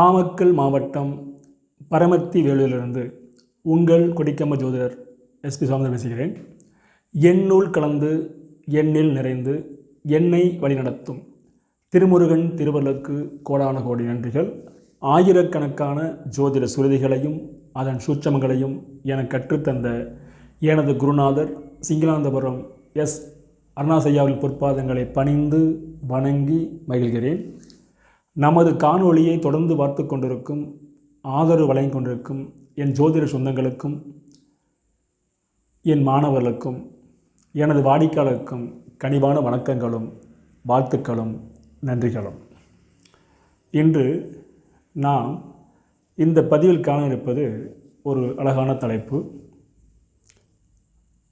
நாமக்கல் மாவட்டம் பரமத்தி வேலூரிலிருந்து உங்கள் கொடிக்கம்ப ஜோதிடர் எஸ்பி சுவாமிநாதன் பேசுகிறேன். எண்ணுள் கலந்து எண்ணில் நிறைந்து என்னை வழிநடத்தும் திருமுருகன் திருவள்ளுக்கு கோடான கோடி நன்றிகள். ஆயிரக்கணக்கான ஜோதிட சுருதிகளையும் அதன் சூட்சமங்களையும் எனக்கு கற்றுத்தந்த எனது குருநாதர் சிங்களாந்தபுரம் எஸ் அருணாசையாவில் பொற்பாதங்களை பணிந்து வணங்கி மகிழ்கிறேன். நமது காணொளியை தொடர்ந்து பார்த்து கொண்டிருக்கும் ஆதரவு வழங்கிக் கொண்டிருக்கும் என் ஜோதிட சொந்தங்களுக்கும் என் மாணவர்களுக்கும் எனது வாடிக்கையாளருக்கும் கனிவான வணக்கங்களும் வாழ்த்துக்களும் நன்றிகளும். இன்று நாம் இந்த பதிவில் காண இருப்பது ஒரு அழகான தலைப்பு.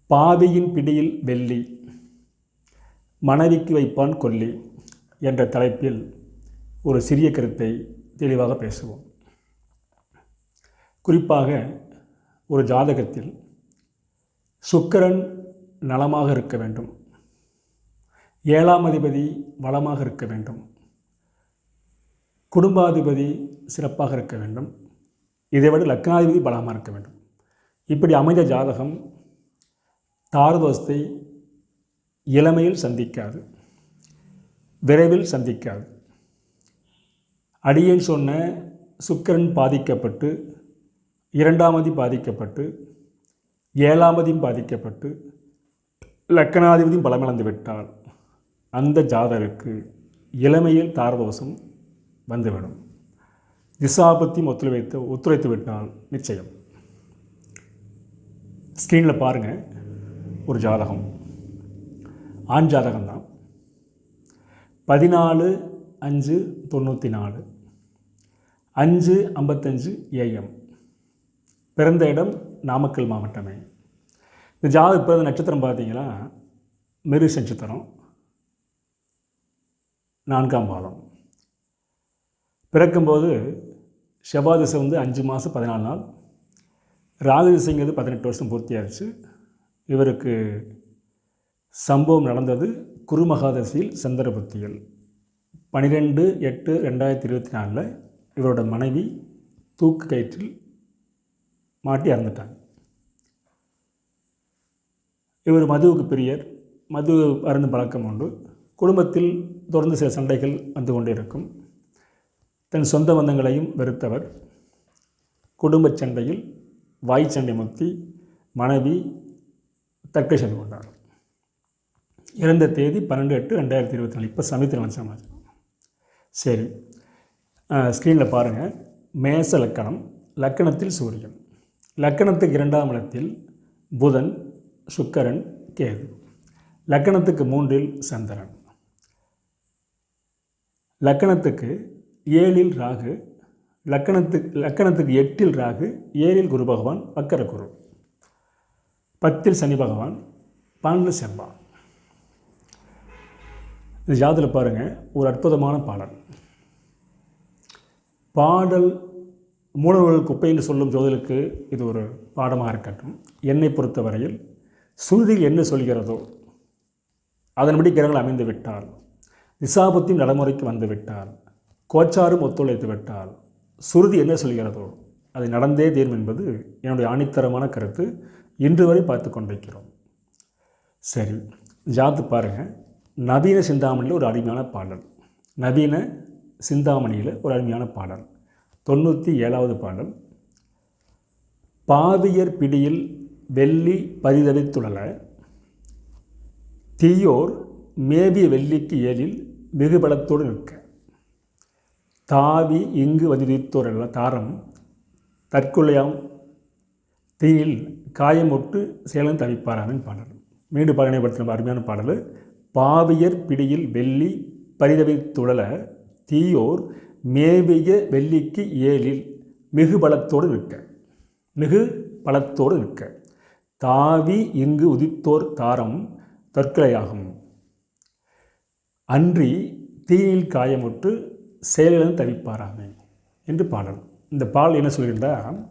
பாவியின் பிடியில் வெள்ளி மனைவிக்கு வைப்பான் கொல்லி என்ற தலைப்பில் ஒரு சிறிய கருத்தை தெளிவாக பேசுவோம். குறிப்பாக ஒரு ஜாதகத்தில் சுக்கரன் நலமாக இருக்க வேண்டும். ஏழாம் அதிபதி வளமாக இருக்க வேண்டும். குடும்பாதிபதி சிறப்பாக இருக்க வேண்டும். இதை விட லக்னாதிபதி பலமாக இருக்க வேண்டும். இப்படி அமைந்த ஜாதகம் தாரதோஸ்தை இளமையில் சந்திக்காது விரைவில் சந்திக்காது. அடியேன் சொன்ன சுக்கிரன் பாதிக்கப்பட்டு இரண்டாமதி பாதிக்கப்பட்டு ஏழாமதியும் பாதிக்கப்பட்டு லக்கணாதிபதியும் பலமிழந்து விட்டால் அந்த ஜாதகருக்கு இளமையில் தாரதோஷம் வந்துவிடும். திசாபத்தியும் ஒத்துழைத்து ஒத்துழைத்து விட்டால் நிச்சயம். ஸ்க்ரீனில் பாருங்கள் ஒரு ஜாதகம். ஆண் ஜாதகம்தான். பதினாலு அஞ்சு தொண்ணூற்றி நாலு. அஞ்சு ஐம்பத்தஞ்சு ஏஎம் பிறந்த இடம் நாமக்கல் மாவட்டமே. இந்த ஜாதகம் பிறந்த நட்சத்திரம் பார்த்தீங்கன்னா மெரு நட்சத்திரம். நான்காம் பாதம். பிறக்கும்போது செவ்வாய் திசை வந்து அஞ்சு மாதம் பதினாலு நாள். ராகு திசைங்கிறது பதினெட்டு வருஷம் பூர்த்தியாகிடுச்சு இவருக்கு சம்பவம் நடந்தது குருமகாதசியில் சந்திர பனிரெண்டு எட்டு ரெண்டாயிரத்தி இருபத்தி நாலில் இவரோட மனைவி தூக்கு கயிற்றில் மாட்டி இறந்துட்டாங்க. இவர் மதுவுக்கு பிரியர். மது அருந்து பழக்கம் உண்டு. குடும்பத்தில் தொடர்ந்து சில சண்டைகள் வந்து கொண்டே இருக்கும் தன் சொந்த பந்தங்களையும் வெறுத்தவர். குடும்பச் சண்டையில் வாய் சண்டை முக்தி மனைவி தற்கொலை செய்து கொண்டார். இறந்த தேதி பன்னெண்டு எட்டு ரெண்டாயிரத்தி இருபத்தி நாலு. இப்போ சமீபத்தில் சமாஜம் சரி. ஸ்க்ரீனில் பாருங்கள் மேச லக்கணம் லக்கணத்தில் சூரியன். லக்கணத்துக்கு இரண்டாம் இடத்தில் புதன் சுக்கரன் கேது. லக்கணத்துக்கு மூன்றில் சந்திரன். லக்கணத்துக்கு ஏழில் ராகு லக்கணத்துக்கு லக்கணத்துக்கு எட்டில் ராகு ஏழில் குரு பகவான் வக்கர குரு பத்தில் சனி பகவான் பன்னெண்டு செவ்வாய். இது ஜாதில் பாருங்கள் ஒரு அற்புதமான பாடல். பாடல் மூலவர்கள் குப்பை என்று சொல்லும் ஜோதலுக்கு இது ஒரு பாடமாக இருக்கட்டும். என்னை பொறுத்தவரையில் சுருதியில் என்ன சொல்கிறதோ அதன்படி கிரகங்கள் அமைந்து விட்டால் திசாபத்தின் நடைமுறைக்கு வந்து விட்டால் கோச்சாரும் ஒத்துழைத்து விட்டால் சுருதி என்ன சொல்கிறதோ அது நடந்தே தீரும் என்பது என்னுடைய ஆணித்தரமான கருத்து இன்று வரை பார்த்து கொண்டிருக்கிறோம். சரி ஜாத்து பாருங்கள் நவீன சிந்தாமணியில் ஒரு அருமையான பாடல். நவீன சிந்தாமணியில் ஒரு அருமையான பாடல். தொண்ணூற்றி ஏழாவது பாடல். பாவியர் பிடியில் வெள்ளி பரிதவித்துழல தீயோர் மேவிய வெள்ளிக்கு ஏழில் வெகுபலத்தோடு நிற்க. தாவி இங்கு வதிரித்தோர் தாரம். தற்கொலையாம் தீயில் காயமொட்டு சேலம் தவிப்பாராமின் பாடல். மீண்டும் பழனிப்படுத்தின அருமையான பாடல். பாவியர் பிடியில் வெள்ளி பரிதவித்துழல தீயோர் மேவிய வெள்ளிக்கு ஏழில் மிகு பலத்தோடு நிற்க. மிகு பலத்தோடு நிற்க. தாவி இங்கு உதித்தோர் தாரம் தற்கொலையாகும். அன்றி தீயில் காயமுட்டு செயலிலும் தவிப்பாராமே என்று பாடல். இந்த பாடல் என்ன சொல்கின்றால்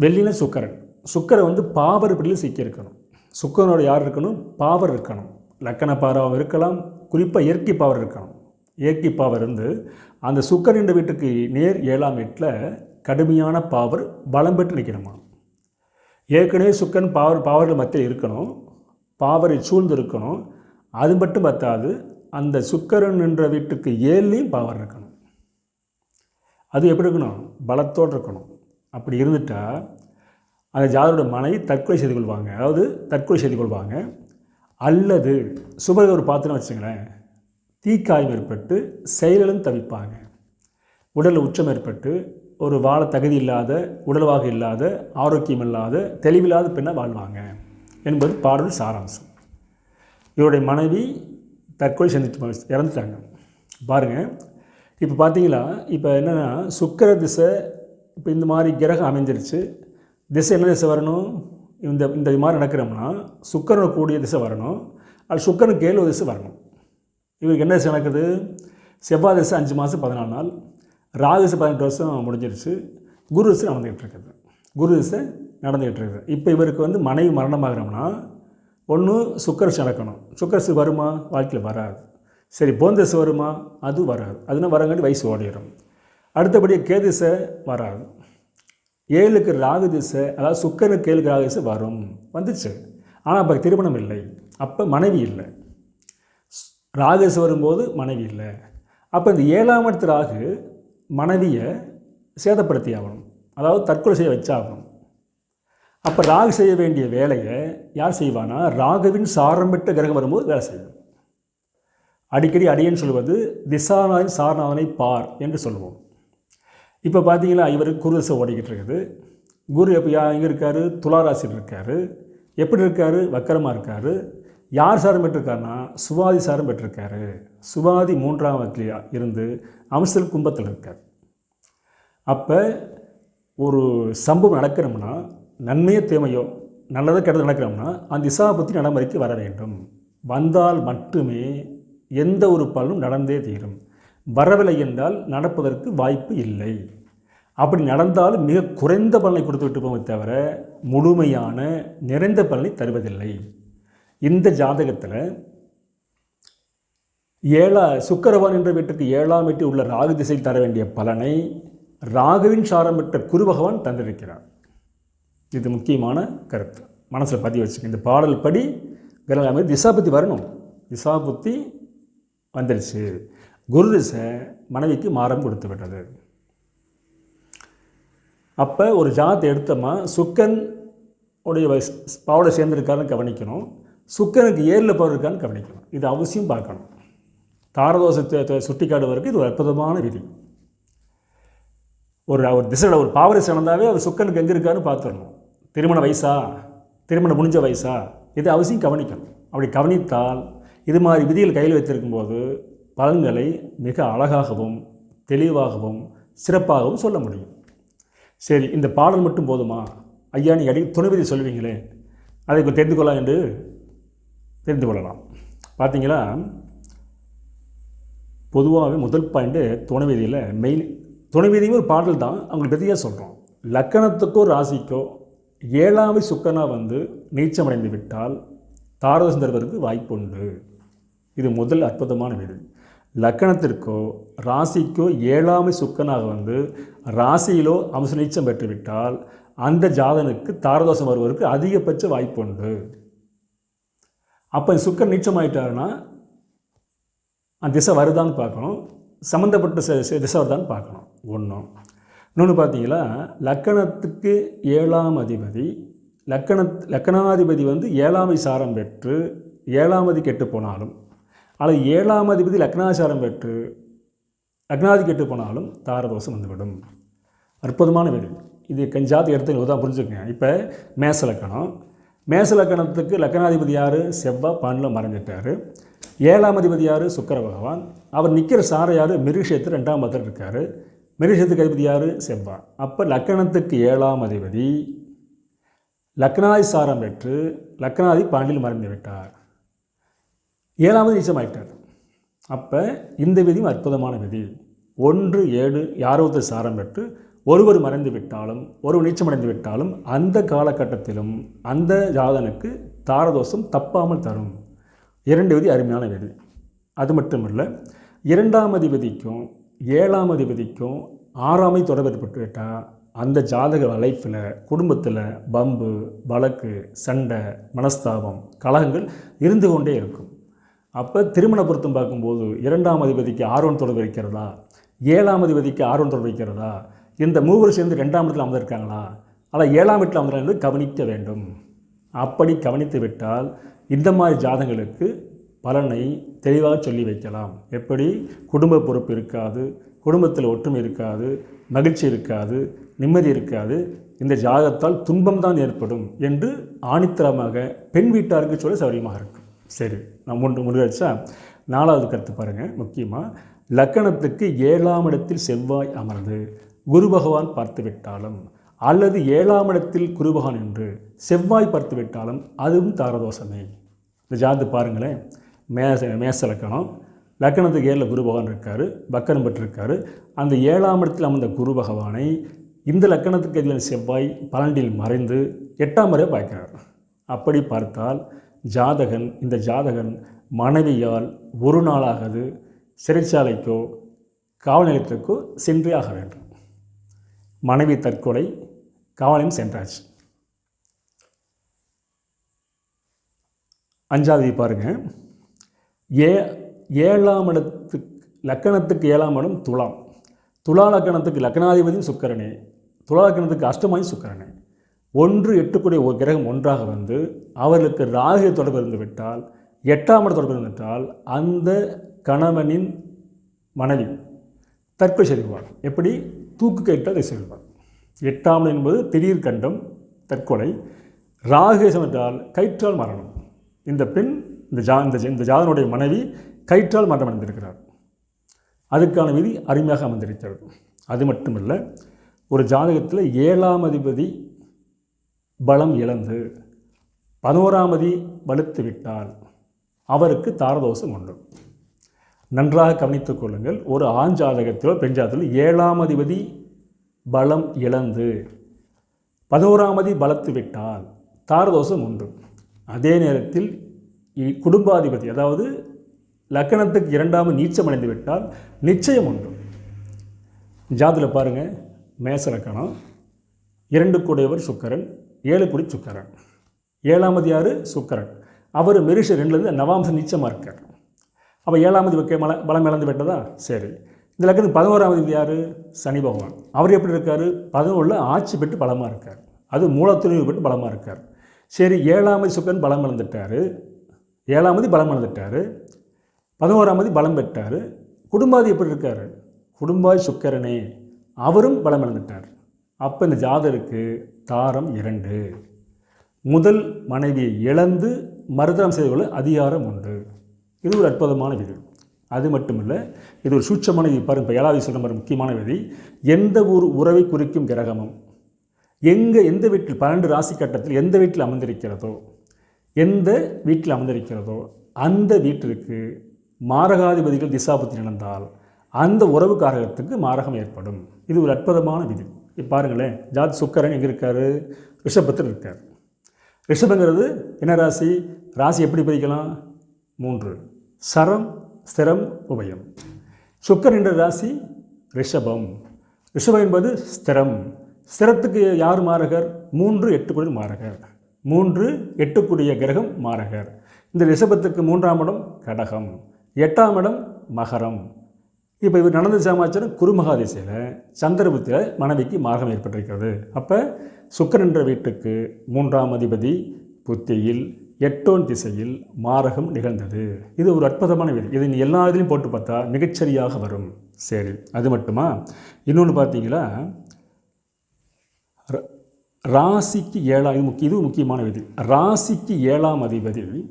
வெள்ளின சுக்கரன். சுக்கரன் வந்து பாவர் பிடியில் சிக்கியிருக்கணும். சுக்கரனோட யார் இருக்கணும்? பாவர் இருக்கணும். லக்கண பாராவும் இருக்கலாம். குறிப்பாக இயற்கை பாவர் இருக்கணும். ஏக்கி பாவர் இருந்து அந்த சுக்கர் என்ற வீட்டுக்கு நேர் ஏழாம் வீட்டில் கடுமையான பாவர் பலம் பெற்று நிற்கணுமா? ஏற்கனவே சுக்கன் பாவர் பாவர்கள் மத்தியில் இருக்கணும் பாவரை சூழ்ந்து இருக்கணும் அது மட்டும் பத்தாது அந்த சுக்கரன் என்ற வீட்டுக்கு ஏழுலேயும் பாவர் இருக்கணும். அது எப்படி இருக்கணும்? பலத்தோடு இருக்கணும். அப்படி இருந்துட்டால் அந்த ஜாதரோட மனைவி தற்கொலை செய்து கொள்வாங்க. அதாவது தற்கொலை செய்து கொள்வாங்க. அல்லது சுபர் பார்த்துன்னு வச்சுங்களேன் தீக்காயம் ஏற்பட்டு செயலிலும் தவிப்பாங்க. உடலில் உச்சம் ஏற்பட்டு ஒரு வாழ தகுதி இல்லாத உடல்வாக இல்லாத ஆரோக்கியம் இல்லாத தெளிவில்லாத பெண்ணாக வாழ்வாங்க என்பது பாடல் சாராம்சம். இவருடைய மனைவி தற்கொலை செஞ்சுட்டு இறந்துட்டாங்க. பாருங்கள் இப்போ பார்த்தீங்களா இப்போ என்னென்னா சுக்கர திசை இப்போ இந்த மாதிரி கிரகம் அமைஞ்சிருச்சு. திசை என்ன திசை வரணும்? இந்த இந்த மாதிரி நடக்கிறோம்னா சுக்கரனை கூடிய திசை வரணும். அது சுக்கரன் கேள்வி திசை வரணும். இவருக்கு என்ன நடக்குது? செவ்வாய் திசை அஞ்சு மாதம் பதினாலு நாள். ராகு திசை பதினெட்டு வருஷம் முடிஞ்சிருச்சு. குரு திசை நடந்துக்கிட்டு இருக்குது. குரு திசை நடந்துக்கிட்டு இருக்குது. இப்போ இவருக்கு வந்து மனைவி மரணமாகிறோம்னா ஒன்று சுக்கரசு நடக்கணும். சுக்கரசு வருமா? வாழ்க்கையில் வராது. சரி போந்தசு வருமா? அது வராது. அதுனா வரங்காட்டி வயசு ஓடிடும். அடுத்தபடியாக கேதிசை வராது. ஏழுக்கு ராகு திசை அதாவது சுக்கரனுக்கு ஏழுக்கு ராகு திசை வரும். வந்துச்சு. ஆனால் அப்போ திருமணம் இல்லை. அப்போ மனைவி இல்லை. ராகஸ் வரும்போது மனைவி இல்லை. அப்போ இந்த ஏழாம் இடத்து ராகு மனைவியை சேதப்படுத்தி ஆகணும். அதாவது தற்கொலை செய்ய வச்சாகணும் அப்போ ராகு செய்ய வேண்டிய வேலையை யார் செய்வானா ராகுவின் சாரம்பிட்ட கிரகம் வரும்போது வேலை செய்யும். அடிக்கடி அடியன்னு சொல்லுவது திசாநாதன் சாரநாதனை பார் என்று சொல்லுவோம். இப்போ பார்த்தீங்களா இவர் குரு ஓடிக்கிட்டு இருக்குது. குரு எப்போ யா எங்கே இருக்கார்? துளாராசியில் இருக்கார். எப்படி இருக்கார்? வக்கரமாக இருக்கார். யார் சாரம் பெற்றிருக்காருன்னா சுவாதி சாரம் பெற்றிருக்காரு. சுவாதி மூன்றாம் இருந்து அம்சல் கும்பத்தில் இருக்கார். அப்போ ஒரு சம்பவம் நடக்கிறோம்னா நன்மையோ தேமையோ நல்லதோ கெட்டது நடக்கிறோம்னா அந்த திசா பற்றி நடைமுறைக்கு வர வேண்டும். வந்தால் மட்டுமே எந்த ஒரு பலனும் நடந்தே தீரும். வரவில்லை என்றால் நடப்பதற்கு வாய்ப்பு இல்லை. அப்படி நடந்தாலும் மிக குறைந்த பலனை கொடுத்து விட்டு போவோமே தவிர முழுமையான நிறைந்த பலனை தருவதில்லை. இந்த ஜாதகத்தில் ஏழா சுக்கரவான் என்ற வீட்டுக்கு ஏழாம் வீட்டில் உள்ள ராகு திசையில் தர வேண்டிய பலனை ராகுவின் சாரம் பெற்ற குரு பகவான் தந்திருக்கிறார். இது முக்கியமான கருத்து. மனசில் பதிவு வச்சுக்க இந்த பாடல் படி கிரகம் திசாபுத்தி வரணும். திசாபுத்தி வந்துருச்சு. குரு திசை மனைவிக்கு மாறம் கொடுத்து விட்டது. அப்போ ஒரு ஜாத்தை எடுத்தோமா? சுக்கன் உடைய பாவலை சேர்ந்துருக்காருன்னு கவனிக்கணும். சுக்கனுக்கு ஏரில் பவர் இருக்கான்னு கவனிக்கணும். இது அவசியம் பார்க்கணும். தாரதோஷத்தை சுட்டி காடுவதற்கு இது ஒரு அற்புதமான விதி. ஒரு ஒரு திசையில் ஒரு பாவரை சிறந்தாவே அவர் சுக்கனுக்கு எங்கே இருக்காருன்னு பார்த்துடணும். திருமண வயசா? திருமணம் முடிஞ்ச வயசா? இது அவசியம் கவனிக்கணும். அப்படி கவனித்தால் இது மாதிரி விதிகள் கையில் வைத்திருக்கும்போது பலன்களை மிக அழகாகவும் தெளிவாகவும் சிறப்பாகவும் சொல்ல முடியும். சரி இந்த பாடல் மட்டும் போதுமா? ஐயா நீ அடி துணை விதி சொல்லுவீங்களே. அதை தெரிந்து கொள்ளலாம் என்று தெரிந்து கொள்ளலாம் பார்த்தீங்களா பொதுவாகவே முதல் பாயிண்ட்டு துணைவீதியில் மெயின் துணைவீதியும் ஒரு பாடல் தான் அவங்களுக்கு பெரிய சொல்கிறோம் லக்கணத்துக்கோ ராசிக்கோ ஏழாவது சுக்கனாக வந்து நீச்சமடைந்து விட்டால் தாரதோஷம் தருவதற்கு வாய்ப்புண்டு. இது முதல் அற்புதமான வீடு. லக்கணத்திற்கோ ராசிக்கோ ஏழாமை சுக்கனாக வந்து ராசியிலோ அம்ச நீச்சம் பெற்றுவிட்டால் அந்த ஜாதனுக்கு தாரதோஷம் வருவதற்கு அதிகபட்ச வாய்ப்பு உண்டு அப்போ சுக்கர் நீச்சமாயிட்டாருன்னா அந்த திசை வருதான்னு பார்க்கணும். சம்மந்தப்பட்ட திசை வருதான்னு பார்க்கணும். ஒன்றும் இன்னொன்று பார்த்தீங்களா லக்கணத்துக்கு ஏழாம் அதிபதி லக்கண லக்கணாதிபதி வந்து ஏழாமை சாரம் பெற்று ஏழாமதி கெட்டு போனாலும் அல்லது ஏழாம் அதிபதி லக்னாச்சாரம் பெற்று லக்னாதி கெட்டு போனாலும் தாரதோஷம் வந்துவிடும். அற்புதமான வீடு இது கஞ்சாத்து எடுத்து தான் புரிஞ்சுக்கங்க. இப்போ மேச லக்கணம். மேச லக்கணத்துக்கு லக்கணாதிபதி யார்? செவ்வாய் பானில் மறைஞ்சிட்டார். ஏழாம் அதிபதி யார்? சுக்கர பகவான். அவர் நிற்கிற சார யார்? மிருகஷேத்து ரெண்டாம் பத்தில் இருக்கார். மிருகஷேத்துக்கு அதிபதி யார்? செவ்வாய் அப்போ லக்கணத்துக்கு ஏழாம் அதிபதி. லக்னாதி சாரம் பெற்று லக்னாதி பாண்டியில் மறைந்து விட்டார். ஏழாவது நீச்சமாயிட்டார் அப்போ இந்த விதியும் அற்புதமான விதி. ஒன்று ஏழு யாரோ ஒருத்தர் சாரம் பெற்று ஒருவர் மறைந்து விட்டாலும் ஒருவர் நீச்சமடைந்து விட்டாலும் அந்த காலகட்டத்திலும் அந்த ஜாதனுக்கு தாரதோஷம் தப்பாமல் தரும். இரண்டு விதி அருமையான விதி. அது மட்டும் இல்லை இரண்டாம் அதிபதிக்கும் ஏழாம் அதிபதிக்கும் ஆறாமை தொடர்பு ஏற்பட்டுவிட்டால் அந்த ஜாதக லைஃப்பில் குடும்பத்தில் பம்பு வழக்கு சண்டை மனஸ்தாபம் கலகங்கள் இருந்து கொண்டே இருக்கும். அப்போ திருமண பொருத்தம் பார்க்கும்போது இரண்டாம் அதிபதிக்கு ஆர்வம் தொடர்பு வைக்கிறதா ஏழாம் அதிபதிக்கு ஆர்வம் தொடர்பு வைக்கிறதா இந்த மூவர் சேர்ந்து ரெண்டாம் இடத்துல அமர்ந்திருக்காங்களா? ஆனால் ஏழாம் வீட்டில் அமர்ந்து கவனிக்க வேண்டும். அப்படி கவனித்து விட்டால் இந்த மாதிரி ஜாதகங்களுக்கு பலனை தெளிவாக சொல்லி வைக்கலாம். எப்படி? குடும்ப பொறுப்பு இருக்காது குடும்பத்தில் ஒற்றுமை இருக்காது மகிழ்ச்சி இருக்காது நிம்மதி இருக்காது. இந்த ஜாதகத்தால் துன்பம் தான் ஏற்படும் என்று ஆணித்தரமாக பெண் வீட்டாருக்கு சொல்ல சௌரியமாக இருக்கும். சரி நான் ஒன்று முடிவச்சா நாலாவது கருத்து பாருங்கள் முக்கியமாக லக்கணத்துக்கு ஏழாம் இடத்தில் செவ்வாய் அமர்ந்து குரு பகவான் பார்த்துவிட்டாலும் அல்லது ஏழாம் இடத்தில் குரு பகவான் என்று செவ்வாய் பார்த்துவிட்டாலும் அதுவும் தாரதோஷமே. இந்த ஜாத்து பாருங்களேன். மேச மேச லக்கணம். லக்கணத்துக்கு ஏழில் குரு பகவான் இருக்கார் பக்கரம் பெற்றிருக்காரு. அந்த ஏழாம் இடத்தில் அமர்ந்த குரு பகவானை இந்த லக்கணத்துக்கு எதிரான செவ்வாய் பன்னெண்டில் மறைந்து எட்டாம் முறை பார்க்கிறார். அப்படி பார்த்தால் ஜாதகன் இந்த ஜாதகன் மனைவியால் ஒரு நாளாகது சிறைச்சாலைக்கோ காவல் நிலையத்திற்கோ சென்றே ஆக வேண்டும். மனைவி தற்கொலை காவலையும் சென்றாச்சு. அஞ்சாவது பாருங்கள் ஏ ஏழாம் இடத்துக்கு லக்கணத்துக்கு ஏழாம் இடம் துலாம். துலா லக்கணத்துக்கு லக்கணாதிபதியும் சுக்கரனே. துலா லக்கணத்துக்கு அஷ்டமாயும் சுக்கரனே. ஒன்று எட்டுக்குடைய ஒரு கிரகம் ஒன்றாக வந்து அவர்களுக்கு ராகு தொடர்பு இருந்து விட்டால் எட்டாம் இடம் தொடர்பு இருந்துவிட்டால் அந்த கணவனின் மனைவி தற்கொலை செய்வார் எப்படி? தூக்கு கைட்டால் செய்வார் எட்டாம் என்பது திடீர் கண்டம் தற்கொலை. ராகேசம் என்றால் கயிற்றால் மரணம். இந்த பெண் இந்த ஜா இந்த இந்த ஜாதனுடைய மனைவி கயிற்றால் மரணம் அடைந்திருக்கிறார். அதுக்கான விதி அருமையாக அமர்ந்திருக்கிறது அது மட்டுமல்ல ஒரு ஜாதகத்தில் ஏழாம் அதிபதி பலம் இழந்து பதினோராம் வலுத்து விட்டால் அவருக்கு தாரதோஷம் உண்டு. நன்றாக கவனித்துக் கொள்ளுங்கள். ஒரு ஆண் ஜாதகத்திலோ பெண் ஜாதகத்திலோ ஏழாம் அதிபதி பலம் இழந்து பதினோராம் அதி பலத்து விட்டால் தாரதோஷம் உண்டு. அதே நேரத்தில் இ- குடும்பாதிபதி அதாவது லக்கணத்துக்கு இரண்டாம் நீச்சம் அடைந்து விட்டால் நிச்சயம் உண்டு. ஜாதில் பாருங்கள் மேச லக்கணம் இரண்டு கூடையவர் சுக்கரன் ஏழு குடி சுக்கரன். ஏழாமது யார் சுக்கரன். அவர் மெரிஷ ரெண்டுலேருந்து நவாம்சம் நீச்சமாக இருக்கார். அப்போ ஏழாமது வைக்க மல பலம் இழந்து விட்டதா? சரி. இந்த லக்கத்துக்கு பதினோராவது யார்? சனி பகவான். அவர் எப்படி இருக்கார்? பதினோரில் ஆட்சி பெற்று பலமாக இருக்கார். அது மூலத்துணிவு பெற்று பலமாக இருக்கார். சரி ஏழாமது சுக்கன் பலம் இழந்துட்டார். ஏழாமதி பலம் இழந்துட்டார். பதினோராமதி பலம் பெற்றார். குடும்பாதி எப்படி இருக்கார்? குடும்பாய் சுக்கரனே. அவரும் பலம் இழந்துட்டார். அப்போ இந்த ஜாதருக்கு தாரம் இரண்டு. முதல் மனைவியை இழந்து மறுதரம் செய்து கொள்ள அதிகாரம் உண்டு இது ஒரு அற்புதமான விதி அது மட்டுமல்ல இது ஒரு சூட்சமான விதி பாருங்க இப்போ ஏழாவது சொல்ல முக்கியமான விதி எந்த ஒரு உறவை குறிக்கும் கிரகமும் எங்கே எந்த வீட்டில் பன்னெண்டு ராசி கட்டத்தில் எந்த வீட்டில் அமர்ந்திருக்கிறதோ எந்த வீட்டில் அமர்ந்திருக்கிறதோ அந்த வீட்டிற்கு மாரகாதிபதிகள் திசாபுத்தி நடந்தால் அந்த உறவு காரகத்துக்கு மாரகம் ஏற்படும். இது ஒரு அற்புதமான விதி இப்போ பாருங்களேன் ஜாத் சுக்கரன் எங்கே இருக்கார்? ரிஷபத்தில் இருக்கார். ரிஷபங்கிறது என்ன ராசி? ராசி எப்படி பிரிக்கலாம்? மூன்று. சரம் ஸ்திரம் உபயம். சுக்கர் என்ற ராசி ரிஷபம். ரிஷபம் என்பது ஸ்திரம். ஸ்திரத்துக்கு யார் மாரகர்? மூன்று எட்டுக்குடிய மாரகர். மூன்று எட்டுக்குடிய கிரகம் மாரகர். இந்த ரிஷபத்துக்கு மூன்றாம் இடம் கடகம். எட்டாம் இடம் மகரம். இப்போ இவர் நடந்த சமாச்சாரம் குருமகாதிசையில் சந்திரபுத்தியில் மனைவிக்கு மார்க்கம் ஏற்பட்டிருக்கிறது. அப்போ சுக்கர் என்ற வீட்டுக்கு மூன்றாம் அதிபதி புத்தியில் எட்டோன் திசையில் மாரகம் நிகழ்ந்தது. இது ஒரு அற்புதமான விதி. இது நீ எல்லா இதுலையும் போட்டு பார்த்தா மிகச்சரியாக வரும். சரி அது மட்டுமா? இன்னொன்று பார்த்தீங்களா? ர- ராசிக்கு ஏழாம் இது முக்கிய இது முக்கியமான விதி. ராசிக்கு ஏழாம் அதிபதி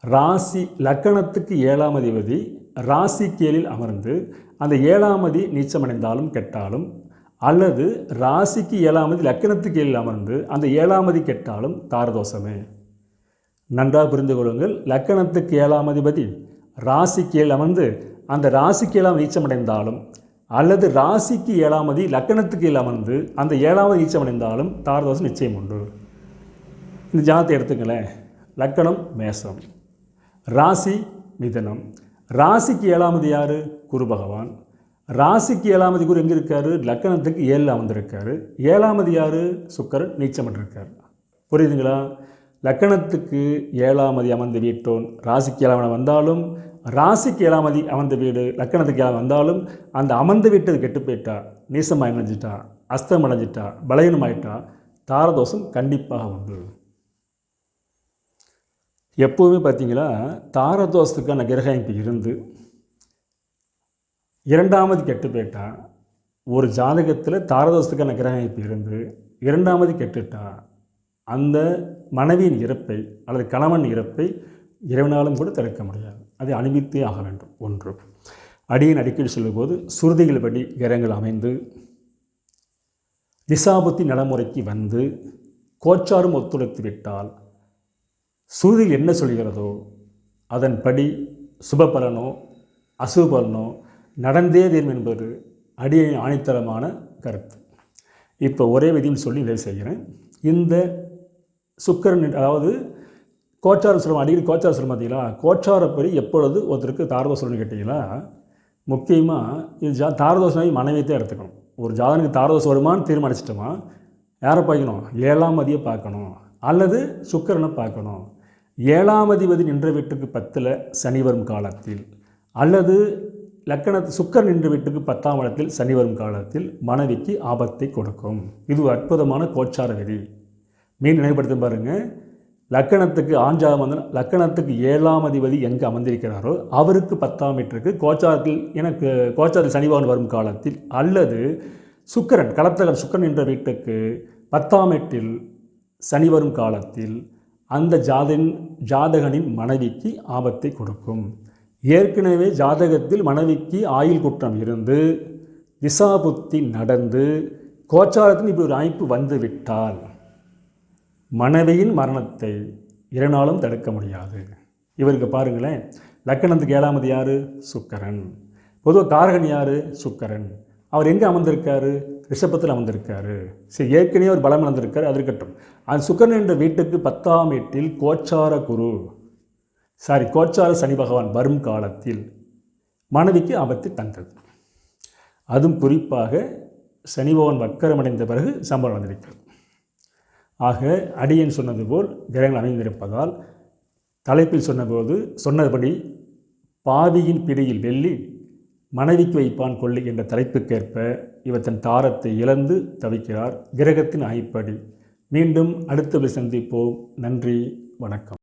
ராசி லக்கணத்துக்கு ஏழாம் அதிபதி ராசி கேளில் அமர்ந்து அந்த ஏழாமதி நீச்சமடைந்தாலும் கெட்டாலும் அல்லது ராசிக்கு ஏழாம் லக்கணத்துக்கு ஏழில் அமர்ந்து அந்த ஏழாமதி கெட்டாலும் தாரதோஷமே. நன்றாக புரிந்து கொள்ளுங்கள். லக்கணத்துக்கு ஏழாம் அதிபதி ராசிக்கு ஏழு அமர்ந்து அந்த ராசிக்கு ஏழாம் நீச்சமடைந்தாலும் அல்லது ராசிக்கு ஏழாமதி லக்கணத்துக்கு ஏழு அமர்ந்து அந்த ஏழாவது நீச்சமடைந்தாலும் தாரதோஷம் நிச்சயம் உண்டு. இந்த ஜாதத்தை எடுத்துங்களேன் லக்கணம் மேசம் ராசி மிதனம். ராசிக்கு ஏழாமது யார்? குரு பகவான். ராசிக்கு ஏழாமதி குரு எங்கே இருக்காரு லக்கணத்துக்கு ஏழில் அமர்ந்திருக்காரு. ஏழாமது யார்? சுக்கரன் நீச்சம் இருக்கார் புரியுதுங்களா? லக்கணத்துக்கு ஏழாமதி அமர்ந்த வீட்டோன். ராசிக்கு ஏழாமதி வந்தாலும் ராசிக்கு ஏழாமதி அமர்ந்த வீடு லக்கணத்துக்கு ஏழாம் வந்தாலும் அந்த அமர்ந்த வீட்டு கெட்டு போயிட்டா நீசமாக இணைஞ்சிட்டா அஸ்தம் அடைஞ்சிட்டா பலகீனமாயிட்டா தாரதோஷம் கண்டிப்பாக உண்டு. எப்போவுமே பார்த்தீங்களா தாரதோஷத்துக்கான கிரக அமைப்பு இருந்து இரண்டாமது கெட்டு போயிட்டா ஒரு ஜாதகத்தில் தாரதோஷத்துக்கான கிரக அமைப்பு இருந்து இரண்டாமது கெட்டுட்டா அந்த மனைவியின் இறப்பை அல்லது கணவன் இறப்பை இறைவனாலும் கூட தடுக்க முடியாது. அதை அனுபவித்தே ஆக வேண்டும். ஒன்று. அடியின் அடிக்கடி சொல்லும்போது சுருதிகள் படி கிரகங்கள் அமைந்து திசாபுத்தி நடைமுறைக்கு வந்து கோச்சாரும் ஒத்துழைத்து விட்டால் சுருதியில் என்ன சொல்கிறதோ அதன்படி சுபபலனோ அசுபலனோ நடந்தே தீரும் என்பது அடியை ஆணித்தரமான கருத்து. இப்போ ஒரே விதின்னு சொல்லி நிறைவு செய்கிறேன். இந்த சுக்கரன் அதாவது கோச்சார சொல்லம் அடிக்கடி கோச்சார சொல்லம் பார்த்தீங்களா? கோச்சாரப்படி எப்பொழுது ஒருத்தருக்கு தாரதோஷம்னு கேட்டிங்கன்னா முக்கியமாக இது ஜா தாரதோஷம் மனைவியத்தை தான் எடுத்துக்கணும். ஒரு ஜாதனுக்கு தாரதோஷம் வருமானு தீர்மானிச்சிட்டோமா? யாரை பார்க்கணும்? ஏழாம் அதியை பார்க்கணும். அல்லது சுக்கரனை பார்க்கணும். ஏழாம் அதிபதி நின்ற வீட்டுக்கு பத்தில் சனி வரும் காலத்தில் அல்லது லக்கணத்து சுக்கர் நின்ற வீட்டுக்கு பத்தாம் இடத்தில் சனி வரும் காலத்தில் மனைவிக்கு ஆபத்தை கொடுக்கும். இது ஒரு அற்புதமான கோச்சார விதி. மீன் நினைவுபடுத்த பாருங்கள் லக்கணத்துக்கு ஆஞ்சாம் வந்து லக்கணத்துக்கு ஏழாம் அதிபதி எங்கே அமர்ந்திருக்கிறாரோ அவருக்கு பத்தாம் மீட்டருக்கு கோச்சாரத்தில் எனக்கு கோச்சாரத்தில் சனிவான் வரும் காலத்தில் அல்லது சுக்கரன் களத்தகன் சுக்கரன் என்ற வீட்டுக்கு பத்தாம் எட்டில் சனி வரும் காலத்தில் அந்த ஜாதன் ஜாதகனின் மனைவிக்கு ஆபத்தை கொடுக்கும். ஏற்கனவே ஜாதகத்தில் மனைவிக்கு ஆயுள் குற்றம் இருந்து திசாபுத்தி நடந்து கோச்சாரத்தில் இப்படி ஒரு அமைப்பு வந்து விட்டால் மனைவியின் மரணத்தை இரநாளும் தடுக்க முடியாது. இவருக்கு பாருங்களேன் லக்கணத்துக்கு ஏழாமது யார்? சுக்கரன். பொதுவாக காரகன் யார்? சுக்கரன். அவர் எங்கே அமர்ந்திருக்காரு? ரிஷபத்தில் அமர்ந்திருக்காரு. சரி ஏற்கனவே ஒரு பலம் அமர்ந்திருக்காரு அது இருக்கட்டும். அந்த சுக்கரன் என்ற வீட்டுக்கு பத்தாம் எட்டில் கோச்சார குரு. சாரி கோச்சார சனி பகவான் வரும் காலத்தில் மனைவிக்கு ஆபத்து தந்தது. அதுவும் குறிப்பாக சனி பகவான் வக்கரமடைந்த பிறகு சம்பளம் வந்திருக்கிறது ஆக அடியன் சொன்னது போல் கிரகங்கள் அமைந்திருப்பதால் தலைப்பில் சொன்னபோது சொன்னபடி பாவியின் பிடியில் வெள்ளி மனைவிக்கு வைப்பான் கொள்ளி என்ற தலைப்புக்கேற்ப இவர் தன் தாரத்தை இழந்து தவிக்கிறார். கிரகத்தின் ஆய்ப்படி. மீண்டும் அடுத்த சந்திப்போம். நன்றி. வணக்கம்.